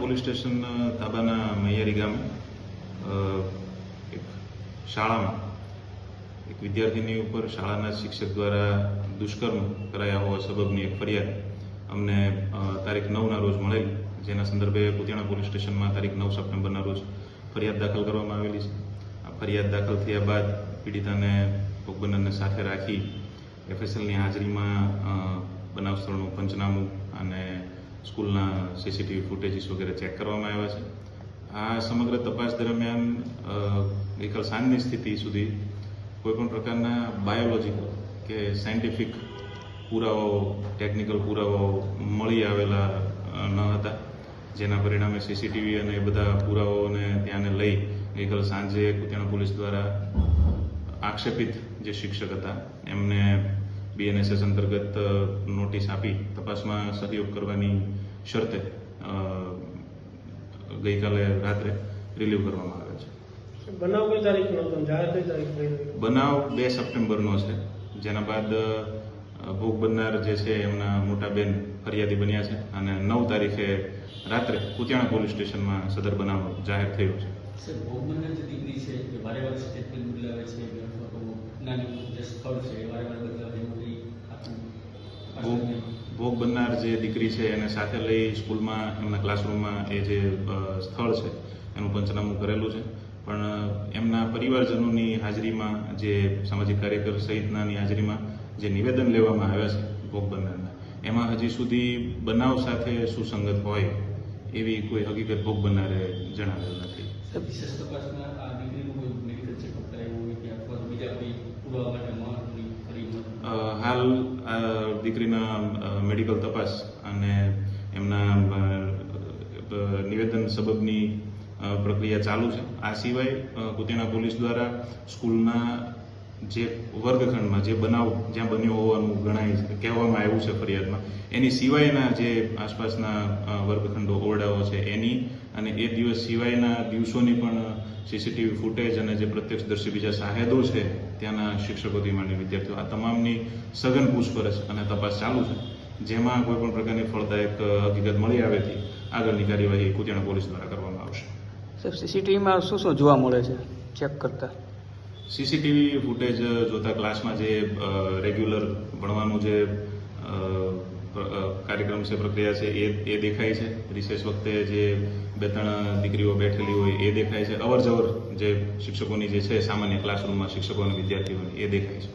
Police station તાબાના મૈયારી ગામે એક શાળામાં એક વિદ્યાર્થીની ઉપર શાળાના શિક્ષક દ્વારા દુષ્કર્મ કરાયા હોવા સબબની એક ફરિયાદ અમને તારીખ નવના રોજ મળેલી, જેના સંદર્ભે કુતિયાણા પોલીસ સ્ટેશનમાં તારીખ નવ સપ્ટેમ્બરના રોજ ફરિયાદ દાખલ કરવામાં આવેલી છે. આ ફરિયાદ દાખલ થયા બાદ પીડિતાને ભોગબંધનને સાથે રાખી એફએસએલની હાજરીમાં બનાવ સ્થળનું પંચનામું અને સ્કૂલના સીસીટીવી ફૂટેજીસ વગેરે ચેક કરવામાં આવ્યા છે. આ સમગ્ર તપાસ દરમિયાન ગઈકાલ સાંજની સ્થિતિ સુધી કોઈપણ પ્રકારના બાયોલોજીકલ કે સાયન્ટિફિક પુરાવાઓ, ટેકનિકલ પુરાવાઓ મળી આવેલા ન હતા. જેના પરિણામે સીસીટીવી અને એ બધા પુરાવાઓને ત્યાંને લઈ ગઈકાલ સાંજે કુતિયાણા પોલીસ દ્વારા આક્ષેપિત જે શિક્ષક હતા, એમને બીએનએસએસ અંતર્ગત નોટિસ આપી તપાસમાં સહયોગ કરવાની શરતે ગઈકાલે રાત્રે રિલીવ કરવામાં આવે છે. બનાવ કઈ તારીખનો હતો? જાહેર કઈ તારીખ બનાવ બે સપ્ટેમ્બરનો છે જેના બાદ ભોગ બનનાર જે છે એમના મોટા બેન ફરિયાદી બન્યા છે અને નવ તારીખે રાત્રે કુતિયાણા પોલીસ સ્ટેશનમાં સદર બનાવ જાહેર થયો છે. સર ભોગ બનનાર જે દીકરી છે એ વારે વારે સ્ટેટમેન્ટ બદલાવે છે કે અથવા તો નાનું જે સ્થળ છે વારે વારે બદલાવે છે એનું કંઈ આખું ભોગ ભોગ બનનાર જે દીકરી છે એને સાથે લઈ સ્કૂલમાં એમના ક્લાસરૂમમાં એ જે સ્થળ છે એનું પંચનામું કરેલું છે. પણ એમના પરિવારજનોની હાજરીમાં જે સામાજિક કાર્યકર સહિતનાની હાજરીમાં જે નિવેદન લેવામાં આવ્યા છે ભોગ બનનારના એમાં હજી સુધી બનાવ સાથે સુસંગત હોય એવી કોઈ હકીકત ભોગ બનનારે જણાવેલ નથી. વિશેષ તપાસમાં આ દીકરીનું કોઈ ચેકઅપ કરાવ્યું હોય કે અથવા બીજા કોઈ પુરાવા માટે મહત્વની ફરી અ, હાલ દીકરીના મેડિકલ તપાસ અને એમના નિવેદન સબબની પ્રક્રિયા ચાલુ છે. આ સિવાય કુતિયાણા પોલીસ દ્વારા સ્કૂલના જે વર્ગખંડમાં જે બનાવ જ્યાં બન્યો હોવાનું ગણાય કહેવામાં આવ્યું છે ફરિયાદમાં, એની સિવાયના જે આસપાસના વર્ગખંડો ઓરડાઓ છે એની અને એ દિવસ સિવાયના દિવસોની પણ સીસીટીવી ફૂટેજ અને જે પ્રત્યક્ષદર્શી બીજા સાહેદો છે, ત્યાંના શિક્ષકોથી માંડી વિદ્યાર્થીઓ, આ તમામની સઘન પૂછપરછ અને તપાસ ચાલુ છે. જેમાં કોઈ પણ પ્રકારની ફળદાયક હકીકત મળી આવેથી આગળની કાર્યવાહી કુતિયાણા પોલીસ દ્વારા કરવામાં આવશે. સાહેબ સીસીટીવીમાં શું શું જોવા મળે છે? ચેક કરતા. સીસીટીવી ફૂટેજ જોતા ક્લાસમાં જે રેગ્યુલર ભણવાનું જે કાર્યક્રમ છે, પ્રક્રિયા છે, એ એ દેખાય છે. રિસેસ વખતે જે બે ત્રણ દીકરીઓ બેઠેલી હોય, એ દેખાય છે. અવર જવર જે શિક્ષકોની જે છે, સામાન્ય ક્લાસરૂમમાં શિક્ષકો અને વિદ્યાર્થીઓની, એ દેખાય છે.